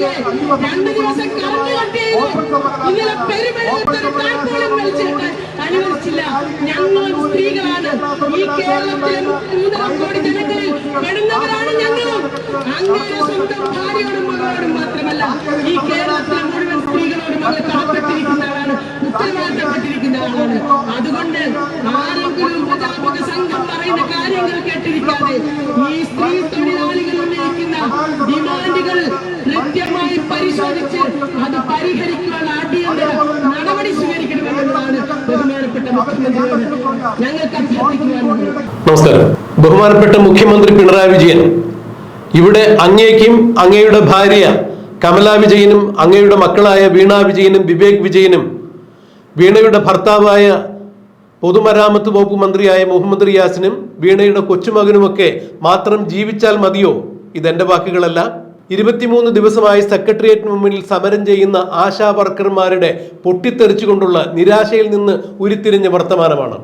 കണ്ടില്ലേ രണ്ട് ദിവസം കറണ്ട് കട്ട് ചെയ്തു ഇന്നലെ പെരുമഴത്തൊരു താക്കോലും വലിച്ചിട്ട് അനുവദിച്ചില്ല ഞങ്ങൾ സ്ത്രീകളാണ് ഈ കേരളത്തിലെ മൂന്നര കോടി ജനങ്ങളിൽ പെടുന്നവരാണ് ഞങ്ങളും അങ്ങനെ സ്വന്തം ഭാര്യയോടും മകളോടും മാത്രമല്ല ഈ കേരളത്തിലെ മുഴുവൻ സ്ത്രീകളോടും മകൾ കടപ്പെട്ടിരിക്കുന്നവരാണ് ഉത്തരവാദിത്തപ്പെട്ടിരിക്കുന്നവരാണ് അതുകൊണ്ട് ആരെങ്കിലും ഉപജാപക സംഘം പറയുന്ന കാര്യങ്ങൾ കേട്ടിരിക്കാതെ ഈ സ്ത്രീ തൊഴിലാളികൾ ഉന്നയിക്കുന്ന ഡിമാൻഡുകൾ കൃത്യമായി പരിശോധിച്ച് അത് പരിഹരിക്കുവാൻ അടിയന്തര നടപടി സ്വീകരിക്കണമെന്നതാണ് ബഹുമാനപ്പെട്ട മുഖ്യമന്ത്രിയോട് ഞങ്ങൾക്ക് അഭ്യർത്ഥിക്കുവാനുള്ളത്. നമസ്കാരം. ബഹുമാനപ്പെട്ട മുഖ്യമന്ത്രി പിണറായി വിജയൻ ഇവിടെ അങ്ങേക്കും അങ്ങയുടെ ഭാര്യ കമലാ വിജയനും അങ്ങയുടെ മക്കളായ വീണ വിജയനും വിവേക് വിജയനും വീണയുടെ ഭർത്താവായ പൊതുമരാമത്ത് വകുപ്പ് മന്ത്രിയായ മുഹമ്മദ് റിയാസിനും വീണയുടെ കൊച്ചുമകനുമൊക്കെ മാത്രം ജീവിച്ചാൽ മതിയോ? ഇതെന്റെ വാക്കുകളല്ല. ഇരുപത്തിമൂന്ന് ദിവസമായി സെക്രട്ടേറിയറ്റിന് മുന്നിൽ സമരം ചെയ്യുന്ന ആശാ വർക്കർമാരുടെ പൊട്ടിത്തെറിച്ചുകൊണ്ടുള്ള നിരാശയിൽ നിന്ന് ഉരുത്തിരിഞ്ഞ വർത്തമാനമാണ്.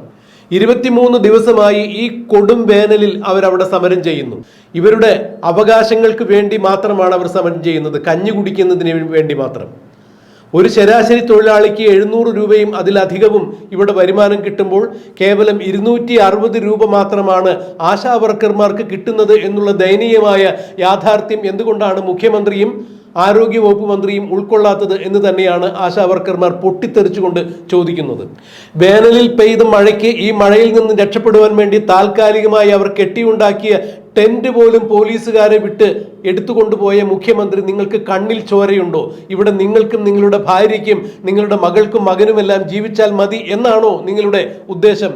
ഇരുപത്തിമൂന്ന് ദിവസമായി ഈ കൊടും വേനലിൽ അവരവിടെ സമരം ചെയ്യുന്നു. ഇവരുടെ അവകാശങ്ങൾക്ക് വേണ്ടി മാത്രമാണ് അവർ സമരം ചെയ്യുന്നത്. കഞ്ഞി കുടിക്കുന്നതിന് വേണ്ടി മാത്രം. ഒരു ശരാശരി തൊഴിലാളിക്ക് എഴുന്നൂറ് രൂപയും അതിലധികവും ഇവിടെ വരുമാനം കിട്ടുമ്പോൾ കേവലം ഇരുന്നൂറ്റി അറുപത് രൂപ മാത്രമാണ് ആശാ വർക്കർമാർക്ക് കിട്ടുന്നത് എന്നുള്ള ദയനീയമായ യാഥാർത്ഥ്യം എന്തുകൊണ്ടാണ് മുഖ്യമന്ത്രിയും ആരോഗ്യ വകുപ്പ് മന്ത്രിയും ഉൾക്കൊള്ളാത്തത് എന്ന് തന്നെയാണ് ആശാ വർക്കർമാർ പൊട്ടിത്തെറിച്ചുകൊണ്ട് ചോദിക്കുന്നത്. വേനലിൽ പെയ്ത മഴയ്ക്ക് ഈ മഴയിൽ നിന്ന് രക്ഷപ്പെടുവാൻ വേണ്ടി താൽക്കാലികമായി അവർ കെട്ടിയുണ്ടാക്കിയ ടെന്റ് പോലും പോലീസുകാരെ വിട്ട് എടുത്തുകൊണ്ടുപോയ മുഖ്യമന്ത്രി നിങ്ങൾക്ക് കണ്ണിൽ ചോരയുണ്ടോ ഇവിടെ നിങ്ങൾക്കും നിങ്ങളുടെ ഭാര്യയ്ക്കും നിങ്ങളുടെ മകൾക്കും മകനുമെല്ലാം ജീവിച്ചാൽ മതി എന്നാണോ നിങ്ങളുടെ ഉദ്ദേശം?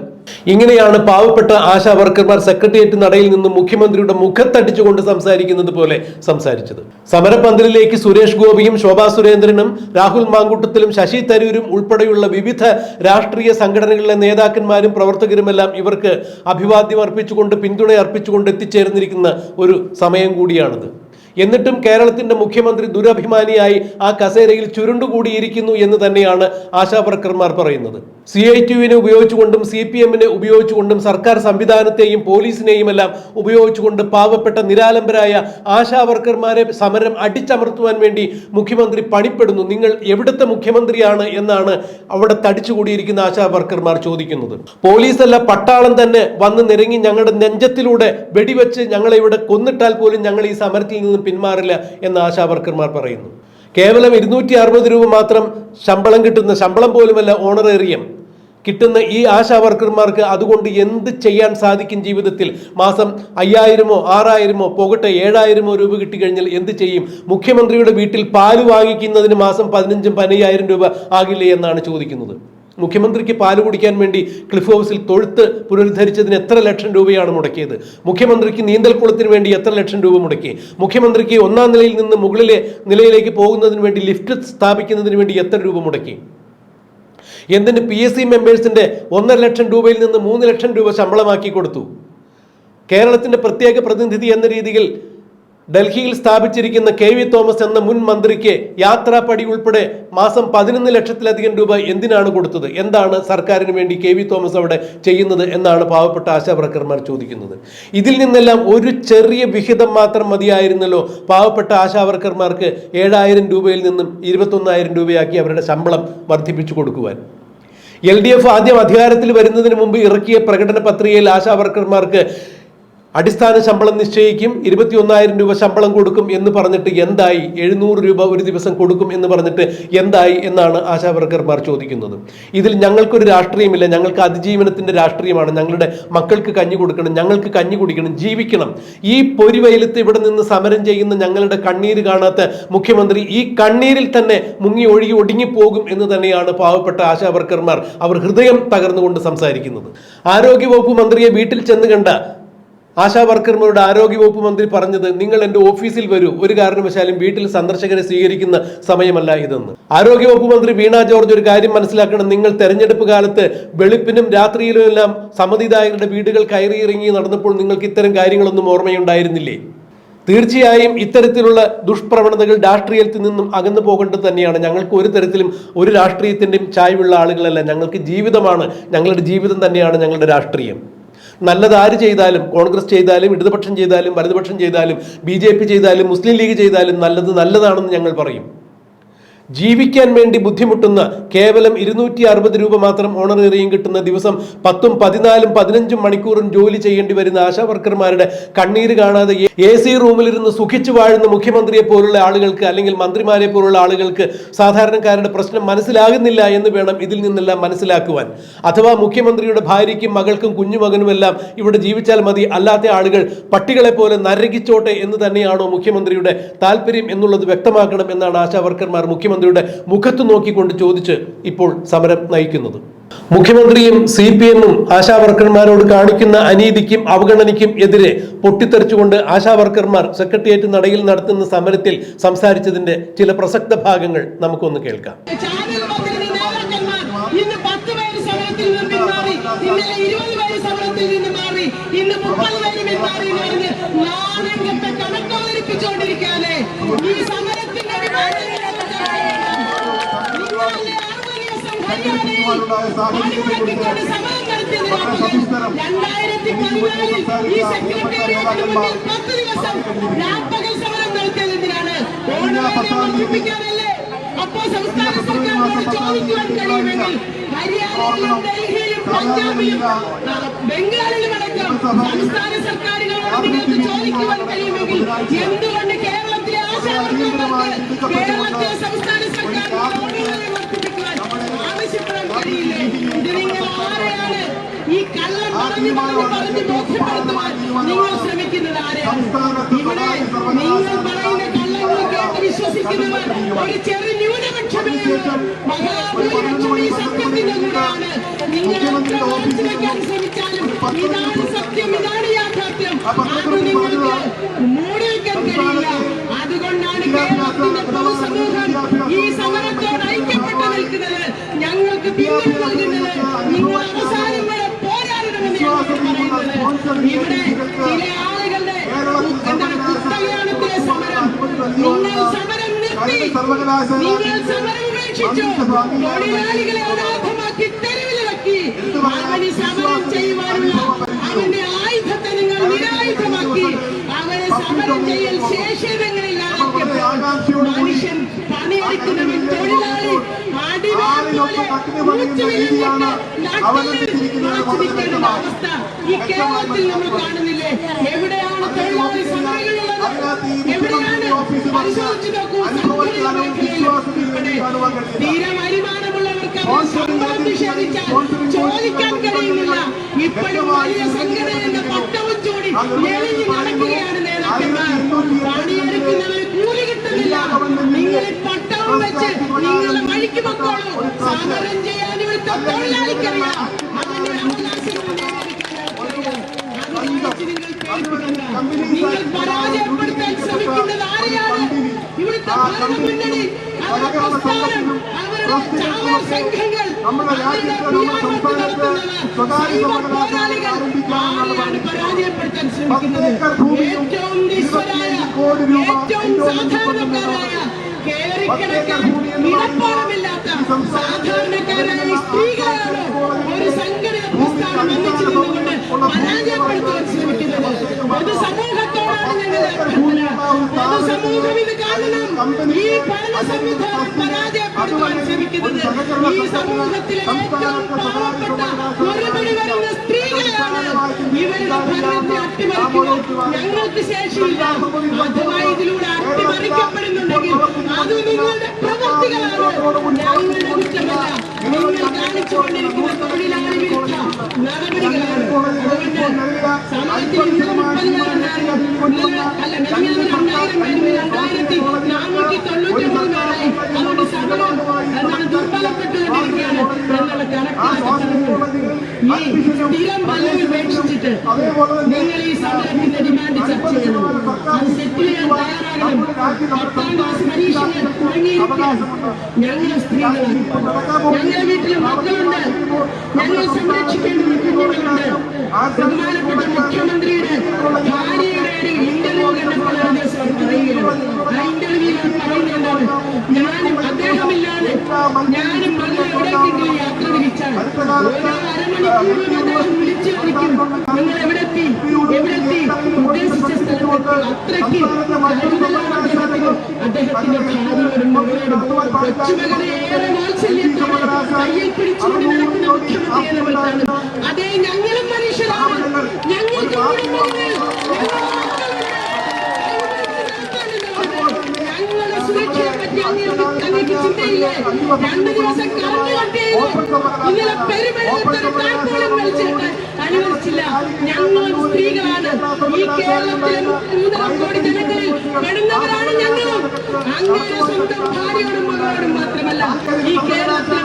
ഇങ്ങനെയാണ് പാവപ്പെട്ട ആശാ വർക്കർമാർ സെക്രട്ടേറിയറ്റ് നടയിൽ നിന്ന് മുഖ്യമന്ത്രിയുടെ മുഖത്തടിച്ചുകൊണ്ട് സംസാരിക്കുന്നത് പോലെ സംസാരിച്ചത്. സമരപന്തലിലേക്ക് സുരേഷ് ഗോപിയും ശോഭാ സുരേന്ദ്രനും രാഹുൽ മാങ്കൂട്ടത്തിലും ശശി തരൂരും ഉൾപ്പെടെയുള്ള വിവിധ രാഷ്ട്രീയ സംഘടനകളിലെ നേതാക്കന്മാരും പ്രവർത്തകരുമെല്ലാം ഇവർക്ക് അഭിവാദ്യം അർപ്പിച്ചുകൊണ്ട് പിന്തുണ അർപ്പിച്ചുകൊണ്ട് എത്തിച്ചേർന്നിരിക്കുന്ന ഒരു സമയം കൂടിയാണിത്. എന്നിട്ടും കേരളത്തിന്റെ മുഖ്യമന്ത്രി ദുരഭിമാനിയായി ആ കസേരയിൽ ചുരുണ്ടുകൂടിയിരിക്കുന്നു എന്ന് തന്നെയാണ് ആശാവർക്കർമാർ പറയുന്നത്. സി ഐ ടിയുവിനെ ഉപയോഗിച്ചുകൊണ്ടും സി പി എമ്മിനെ ഉപയോഗിച്ചുകൊണ്ടും സർക്കാർ സംവിധാനത്തെയും പോലീസിനെയും എല്ലാം ഉപയോഗിച്ചുകൊണ്ട് പാവപ്പെട്ട നിരാലംബരായ ആശാ വർക്കർമാരെ സമരം അടിച്ചമർത്തുവാൻ വേണ്ടി മുഖ്യമന്ത്രി പണിപ്പെടുന്നു. നിങ്ങൾ എവിടുത്തെ മുഖ്യമന്ത്രിയാണ് എന്നാണ് അവിടെ തടിച്ചുകൂടിയിരിക്കുന്ന ആശാ വർക്കർമാർ ചോദിക്കുന്നത്. പോലീസല്ല പട്ടാളം തന്നെ വന്ന് നിരങ്ങി ഞങ്ങളുടെ നെഞ്ചത്തിലൂടെ വെടിവെച്ച് ഞങ്ങളെ ഇവിടെ കൊന്നിട്ടാൽ പോലും ഞങ്ങൾ ഈ സമരത്തിൽ നിന്നും പിന്മാറില്ല എന്ന് ആശാ വർക്കർമാർ പറയുന്നു. കേവലം ഇരുന്നൂറ്റി അറുപത് രൂപ മാത്രം ശമ്പളം കിട്ടുന്ന ശമ്പളം പോലുമല്ല ഓണറേറിയം. കിട്ടുന്ന ഈ ആശാ വർക്കർമാർക്ക് അതുകൊണ്ട് എന്ത് ചെയ്യാൻ സാധിക്കും ജീവിതത്തിൽ? മാസം അയ്യായിരമോ ആറായിരമോ പോകട്ടെ ഏഴായിരമോ രൂപ കിട്ടിക്കഴിഞ്ഞാൽ എന്ത് ചെയ്യും? മുഖ്യമന്ത്രിയുടെ വീട്ടിൽ പാൽ വാങ്ങിക്കുന്നതിന് മാസം പതിനഞ്ചും പതിനയ്യായിരം രൂപ ആകില്ലേ എന്നാണ് ചോദിക്കുന്നത്. മുഖ്യമന്ത്രിക്ക് പാൽ കുടിക്കാൻ വേണ്ടി ക്ലിഫ് ഹൗസിൽ തൊഴുത്ത് പുനരുദ്ധരിച്ചതിന് എത്ര ലക്ഷം രൂപയാണ് മുടക്കിയത്? മുഖ്യമന്ത്രിക്ക് നീന്തൽക്കുളത്തിന് വേണ്ടി എത്ര ലക്ഷം രൂപ മുടക്കി? മുഖ്യമന്ത്രിക്ക് ഒന്നാം നിലയിൽ നിന്ന് മുകളിലെ നിലയിലേക്ക് പോകുന്നതിന് വേണ്ടി ലിഫ്റ്റ് സ്ഥാപിക്കുന്നതിന് വേണ്ടി എത്ര രൂപ മുടക്കി? എന്തിന് പി എസ് സി മെമ്പേഴ്സിന്റെ ഒന്നര ലക്ഷം രൂപയിൽ നിന്ന് മൂന്ന് ലക്ഷം രൂപ ശമ്പളമാക്കി കൊടുത്തു? കേരളത്തിന്റെ പ്രത്യേക പ്രതിനിധി എന്ന രീതിയിൽ ഡൽഹിയിൽ സ്ഥാപിച്ചിരിക്കുന്ന കെ വി തോമസ് എന്ന മുൻ മന്ത്രിക്ക് യാത്രാപ്പടി ഉൾപ്പെടെ മാസം പതിനൊന്ന് ലക്ഷത്തിലധികം രൂപ എന്തിനാണ് കൊടുത്തത്? എന്താണ് സർക്കാരിന് വേണ്ടി കെ വി തോമസ് അവിടെ ചെയ്യുന്നത് എന്നാണ് പാവപ്പെട്ട ആശാവർക്കർമാർ ചോദിക്കുന്നത്. ഇതിൽ നിന്നെല്ലാം ഒരു ചെറിയ വിഹിതം മാത്രം മതിയായിരുന്നല്ലോ പാവപ്പെട്ട ആശാവർക്കർമാർക്ക് ഏഴായിരം രൂപയിൽ നിന്നും ഇരുപത്തൊന്നായിരം രൂപയാക്കി അവരുടെ ശമ്പളം വർദ്ധിപ്പിച്ചു കൊടുക്കുവാൻ. എൽ ഡി എഫ് ആദ്യം അധികാരത്തിൽ വരുന്നതിന് മുമ്പ് ഇറക്കിയ പ്രകടന പത്രികയിൽ ആശാവർക്കർമാർക്ക് അടിസ്ഥാന ശമ്പളം നിശ്ചയിക്കും ഇരുപത്തി ഒന്നായിരം രൂപ ശമ്പളം കൊടുക്കും എന്ന് പറഞ്ഞിട്ട് എന്തായി? എഴുന്നൂറ് രൂപ ഒരു ദിവസം കൊടുക്കും എന്ന് പറഞ്ഞിട്ട് എന്തായി എന്നാണ് ആശാവർക്കർമാർ ചോദിക്കുന്നത്. ഇതിൽ ഞങ്ങൾക്കൊരു രാഷ്ട്രീയമില്ല. ഞങ്ങൾക്ക് അതിജീവനത്തിന്റെ രാഷ്ട്രീയമാണ്. ഞങ്ങളുടെ മക്കൾക്ക് കഞ്ഞി കൊടുക്കണം. ഞങ്ങൾക്ക് കഞ്ഞി കുടിക്കണം. ജീവിക്കണം. ഈ പൊരിവയലത്ത് ഇവിടെ നിന്ന് സമരം ചെയ്യുന്ന ഞങ്ങളുടെ കണ്ണീര് കാണാത്ത മുഖ്യമന്ത്രി ഈ കണ്ണീരിൽ തന്നെ മുങ്ങി ഒഴുകി ഒടുങ്ങിപ്പോകും എന്ന് തന്നെയാണ് പാവപ്പെട്ട ആശാവർക്കർമാർ അവർ ഹൃദയം തകർന്നുകൊണ്ട് സംസാരിക്കുന്നത്. ആരോഗ്യവകുപ്പ് മന്ത്രിയെ വീട്ടിൽ ചെന്ന് കണ്ട ആശാ വർക്കർമാരുടെ ആരോഗ്യവകുപ്പ് മന്ത്രി പറഞ്ഞത് നിങ്ങൾ എന്റെ ഓഫീസിൽ വരൂ. ഒരു കാരണവശാലും വീട്ടിൽ സന്ദർശകരെ സ്വീകരിക്കുന്ന സമയമല്ല ഇതെന്ന്. ആരോഗ്യവകുപ്പ് മന്ത്രി വീണ ജോർജ് ഒരു കാര്യം മനസ്സിലാക്കണം. നിങ്ങൾ തെരഞ്ഞെടുപ്പ് കാലത്ത് വെളുപ്പിനും രാത്രിയിലുമെല്ലാം സമ്മതിദായകരുടെ വീടുകൾ കയറിയിറങ്ങി നടന്നപ്പോൾ നിങ്ങൾക്ക് ഇത്തരം കാര്യങ്ങളൊന്നും ഓർമ്മയുണ്ടായിരുന്നില്ലേ? തീർച്ചയായും ഇത്തരത്തിലുള്ള ദുഷ്പ്രവണതകൾ രാഷ്ട്രീയത്തിൽ നിന്നും അകന്നു പോകേണ്ടത് തന്നെയാണ്. ഞങ്ങൾക്ക് ഒരു തരത്തിലും ഒരു രാഷ്ട്രീയത്തിന്റെയും ചായ്വുള്ള ആളുകളല്ല. ഞങ്ങൾക്ക് ജീവിതമാണ് ഞങ്ങളുടെ ജീവിതം തന്നെയാണ് ഞങ്ങളുടെ രാഷ്ട്രീയം. നല്ലത് ആര് ചെയ്താലും കോൺഗ്രസ് ചെയ്താലും ഇടതുപക്ഷം ചെയ്താലും വലതുപക്ഷം ചെയ്താലും ബി ചെയ്താലും മുസ്ലിം ലീഗ് ചെയ്താലും നല്ലത് നല്ലതാണെന്ന് ഞങ്ങൾ പറയും. ജീവിക്കാൻ വേണ്ടി ബുദ്ധിമുട്ടുന്ന കേവലം ഇരുന്നൂറ്റി അറുപത് രൂപ മാത്രം ഓണറേറിയം കിട്ടുന്ന ദിവസം പത്തും പതിനാലും പതിനഞ്ചും മണിക്കൂറും ജോലി ചെയ്യേണ്ടി വരുന്ന ആശാവർക്കർമാരുടെ കണ്ണീര് കാണാതെ എ സി റൂമിലിരുന്ന് സുഖിച്ചു വാഴുന്ന മുഖ്യമന്ത്രിയെ പോലുള്ള ആളുകൾക്ക് അല്ലെങ്കിൽ മന്ത്രിമാരെ പോലുള്ള ആളുകൾക്ക് സാധാരണക്കാരുടെ പ്രശ്നം മനസ്സിലാകുന്നില്ല എന്ന് വേണം ഇതിൽ നിന്നെല്ലാം മനസ്സിലാക്കുവാൻ. അഥവാ മുഖ്യമന്ത്രിയുടെ ഭാര്യയ്ക്കും മകൾക്കും കുഞ്ഞുമകനുമെല്ലാം ഇവിടെ ജീവിച്ചാൽ മതി അല്ലാത്ത ആളുകൾ പട്ടികളെ പോലെ നരകിച്ചോട്ടെ എന്ന് തന്നെയാണോ മുഖ്യമന്ത്രിയുടെ താല്പര്യം എന്നുള്ളത് വ്യക്തമാക്കണം എന്നാണ് ആശാ വർക്കർമാർ മുഖ്യമന്ത്രിയുടെ മുഖത്ത് നോക്കിക്കൊണ്ട് ചോദിച്ച് ഇപ്പോൾ സമരം നയിക്കുന്നത്. മുഖ്യമന്ത്രിയും സി പി എമ്മും ആശാ വർക്കർമാരോട് കാണിക്കുന്ന അനീതിക്കും അവഗണനയ്ക്കും എതിരെ പൊട്ടിത്തെറിച്ചുകൊണ്ട് ആശാ വർക്കർമാർ സെക്രട്ടേറിയറ്റ് നടയിൽ നടത്തുന്ന സമരത്തിൽ സംസാരിച്ചതിന്റെ ചില പ്രസക്ത ഭാഗങ്ങൾ നമുക്കൊന്ന് കേൾക്കാം. ഈ സമരത്തിന്റെ രണ്ടായിരത്തി പതിനാലിൽ ഈ സെക്രട്ടേറിയറ്റിന് മുന്നിൽ പത്ത് ദിവസം രാപ്പകൽ സമരം നടത്തിയത് എന്തിനാണ് അപ്പോ സംസ്ഥാന സർക്കാരിനോട് ചോദിക്കുവാൻ കഴിയുമെങ്കിൽ ഹരിയാനയിലും ഡൽഹിയിലും പഞ്ചാബിലും ബംഗാളിലും അടക്കം സംസ്ഥാന സർക്കാരുകളോട് നിങ്ങൾക്ക് ചോദിക്കുവാൻ കഴിയുമെങ്കിൽ എന്തുകൊണ്ട് കേരളത്തിലെ സർക്കാരിനോട് ഓണറേറിയം വർദ്ധിപ്പിക്കുവാൻ ആവശ്യപ്പെടാൻ കഴിയില്ലേ നിങ്ങൾ ആരെയാണ് ഈ കള്ളം പറഞ്ഞു പറഞ്ഞു പറഞ്ഞ് നിങ്ങൾ ശ്രമിക്കുന്നത് ആരെയാണ് നിങ്ങൾ പറയുന്ന കള്ളങ്ങൾ കേട്ട് വിശ്വസിക്കുന്നവർ ഒരു ചെറിയ ന്യൂനപക്ഷമേ. മഹാഭൂരിപക്ഷം ഈ സത്യത്തിന്റെ കൂടെയാണ് നിങ്ങൾ എത്ര മറച്ചു വെക്കാൻ ശ്രമിച്ചാലും ഇതാണ് സത്യം ഞങ്ങൾക്ക് പിന്തുണ നൽകുന്നത് നിങ്ങൾ അവസാനം വരെ പോരാടണമെന്ന് പറയുന്നത് ഇവിടെ ചില ആളുകളുടെ എന്താണ് കുത്തകയാണത്തിലെ സമരം നിങ്ങൾ സമരം നിർത്തി നിങ്ങൾ സമരം ഉപേക്ഷിച്ചു തൊഴിലാളികളെ അനാഥമാക്കി തെരുവിലിറക്കി അവന് സമരം ചെയ്യുവാനുള്ള അവന്റെ ആയുധത്തെ നിങ്ങൾ നിരായുധമാക്കി അവരെ സമരം ചെയ്യൽ ശേഷിതങ്ങളില്ലാതെ മനുഷ്യൻ പണിയെടുക്കുന്നവൻ തൊഴിലാളി അവസ്ഥ ഈ കേരളത്തിൽ നമ്മൾ കാണുന്നില്ലേ? എവിടെയാണ് തൊഴിലാളി സമരങ്ങളുള്ളത് ശമ്പളം നിഷേധിച്ചാൽ ചോദിക്കാൻ കഴിയുന്നില്ല. ഇപ്പോഴും വലിയ സംഘടന എന്ന പട്ടവും ചൂടി എഴുതി നടക്കുകയാണ് നേതാക്കന്മാർ. പണിയെടുക്കുന്നവർ കൂലി കിട്ടുന്നില്ല. നിങ്ങൾ പട്ടവും വെച്ച് നിങ്ങളുടെ വഴിക്ക് പൊക്കോളൂ. സമരം ചെയ്യാൻ ഇവിടുത്തെ തൊഴിലാളിക്കറിയാം അവകാശങ്ങൾ നിങ്ങൾ. നിങ്ങൾ പരാജയപ്പെടുത്താൻ ശ്രമിക്കുന്നത് ആരെയാണ്? ഇവിടുത്തെ ഭരണ മുന്നണി അവരുടെ പ്രസ്ഥാനം അവരുടെ ചാവേർ സംഘങ്ങൾ അവരുടെ പിയാമത്ത് നടത്തുന്നവർ സൈബർ പോരാളികൾ ആരെയാണ് പരാജയപ്പെടുത്താൻ ശ്രമിക്കുന്നത്? ഏറ്റവും നിസ്വരായ ഏറ്റവും സാധാരണക്കാരായ കേറിക്കിടക്കാൻ ഇടപ്പാടമില്ലാത്ത സാധാരണക്കാരായ സ്ത്രീകളാണ് ഒരു സംഘടന പ്രസ്ഥാനം ഒന്നിച്ചു നിന്നുകൊണ്ട് പരാജയപ്പെടുത്താൻ ശ്രമിക്കുന്നത്. പൊതുസമൂഹത്തോടാണ് അഭ്യർത്ഥന. പൊതുസമൂഹം ഇത് കാണണം. ഈ ഭരണ സംവിധാനം പരാജയപ്പെടുത്താൻ ശ്രമിക്കുന്നത് ഈ സമൂഹത്തിലെ ഏറ്റവും പാവപ്പെട്ട മറുപടി വരുന്ന സ്ത്രീകളാണ്. ഇവരുടെ ഭരണത്തെ അട്ടിമറിക്കുവാൻ ഞങ്ങൾക്ക് ശേഷിയില്ല. അഥവാ ഇതിലൂടെ അട്ടിമറിക്കപ്പെടുന്നുണ്ടെങ്കിൽ അത് നിങ്ങളുടെ പ്രവൃത്തികളാണ്. ഞങ്ങളുടെ കുറ്റമല്ല. നിങ്ങൾ കാണിച്ചുകൊണ്ടിരിക്കുന്ന തൊഴിലാളി നടപടികളാണ്. അതുകൊണ്ട് സമയത്തിൽ ഇന്നലെ മുപ്പത് പേരുണ്ടായിരുന്നു ഇന്നലെ അല്ല മെനിഞ്ഞാന്ന് രണ്ടായിരം പേര് രണ്ടായിരത്തി നാനൂറ്റി തൊണ്ണൂറ്റി ഒമ്പത് പേരായി അതുകൊണ്ട് സമരം എന്താണ് ദുർബലപ്പെട്ടുകൊണ്ടിരിക്കുകയാണ് എന്നുള്ള കണക്കാക്കി ഈ സ്ഥിരം ഉപേക്ഷിച്ചിട്ട് നിങ്ങൾ ഈ സമരത്തിന്റെ ഡിമാൻഡ് ചർച്ച ചെയ്യണം അത് സെറ്റിൽ ചെയ്യാൻ തയ്യാറാകണം. പത്താം ക്ലാസ് തുടങ്ങിയിരിക്കുകയാണ് ഞങ്ങൾ സ്ത്രീകളാണ് ഞങ്ങളുടെ വീട്ടിൽ മക്കളുണ്ട്. ഞങ്ങൾ സംരക്ഷിക്കേണ്ട കുഞ്ഞുങ്ങളുണ്ട് ബഹുമാനപ്പെട്ട മുഖ്യമന്ത്രിയുടെ ഭാര്യയുടെ ഒരു ഇന്റർവ്യൂ കണ്ടപ്പോൾ ദിവസം പറയുകയാണ് ആ ഇന്റർവ്യൂവിൽ പറയുന്നത് എന്താണ്? ഞാനും അദ്ദേഹമില്ലാതെ ഞാനും മകൾ എവിടേക്കെങ്കിലും യാത്ര തിരിച്ചാൽ ഓരോ അദ്ദേഹം വിളിച്ചു ഭാര്യയോടും മകളോടും കൊച്ചുമകനെ ഏറെ വാത്സല്യത്തോടെ കയ്യിൽ പിടിച്ചുകൊണ്ട് നടക്കുന്ന മുഖ്യമന്ത്രിയെ നമ്മൾ കാണും അതേ ഞങ്ങളും മനുഷ്യരാണ്. ഞങ്ങൾക്ക് ഞങ്ങളുടെ സുരക്ഷയെ പറ്റി അങ്ങേക്ക് അങ്ങേക്ക് ചിന്തയില്ലേ. രണ്ടു ദിവസം കറണ്ട് കട്ടിയത് ഇന്നലെ പെരുമഴത്തൊരു താക്കോലും വലിച്ചിട്ട് അനുവദിച്ചില്ല. ഞങ്ങളും സ്ത്രീകളാണ്. ഈ കേരളത്തിലെ മൂന്നര കോടി ജനങ്ങളിൽ പെടുന്നവരാണ് ഞങ്ങളും മാത്രമല്ല ഈ കേരളത്തിലെ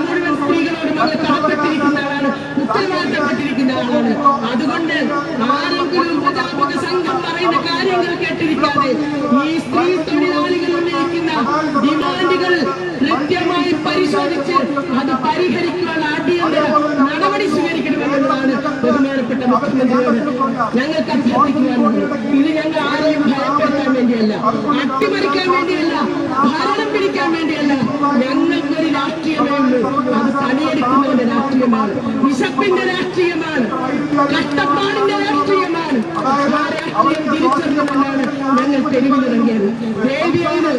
കാര്യങ്ങൾ കേട്ടിരിക്കാതെ ഈ സ്ത്രീ ഡിമാൻഡുകൾ പരിശോധിച്ച് ഞങ്ങൾക്ക് അഭ്യർത്ഥിക്കുവാനുള്ളത് ഇത് ഞങ്ങൾ ആരെയും ഭയപ്പെടുത്താൻ വേണ്ടിയല്ല. അട്ടിമറിക്കാൻ വേണ്ടിയല്ല ഭരണം പിടിക്കാൻ വേണ്ടിയല്ല ഞങ്ങൾക്കൊരു രാഷ്ട്രീയമേ ഉള്ളൂ അത് പണിയെടുക്കുന്നവന്റെ രാഷ്ട്രീയമാണ് വിശപ്പിന്റെ രാഷ്ട്രീയമാണ് കഷ്ടപ്പാടിന്റെ രാഷ്ട്രീയമാണ് ആ രാഷ്ട്രീയം തിരിച്ചറിഞ്ഞുകൊണ്ടാണ് ഞങ്ങൾ തെരുവിലിറങ്ങിയത് ദേവിയോട്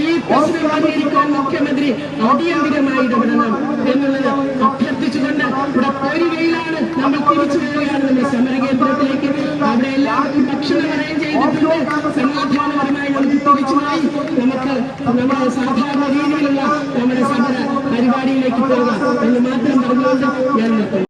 ഈ പ്രശ്നം പരിഹരിക്കാൻ മുഖ്യമന്ത്രി അടിയന്തിരമായി ഇടപെടണം എന്നുള്ളത് അഭ്യർത്ഥിച്ചുകൊണ്ട് ഇവിടെ പൊരിവയിലാണ് നമ്മൾ തിരിച്ചു പോവുകയാണ് നമ്മുടെ സമരകേന്ദ്രത്തിലേക്ക്. അവിടെ എല്ലാവർക്കും ഭക്ഷണം അറേഞ്ച് ചെയ്തിട്ടുണ്ട്. സമാധാനപരമായി നമുക്ക് തിരിച്ചുമായി നമുക്ക് നമ്മുടെ സാധാരണ രീതിയിലുള്ള നമ്മുടെ സമര പരിപാടിയിലേക്ക് പോകാം എന്ന് മാത്രം പറഞ്ഞുകൊണ്ട് ഞാൻ നിർത്തുന്നു.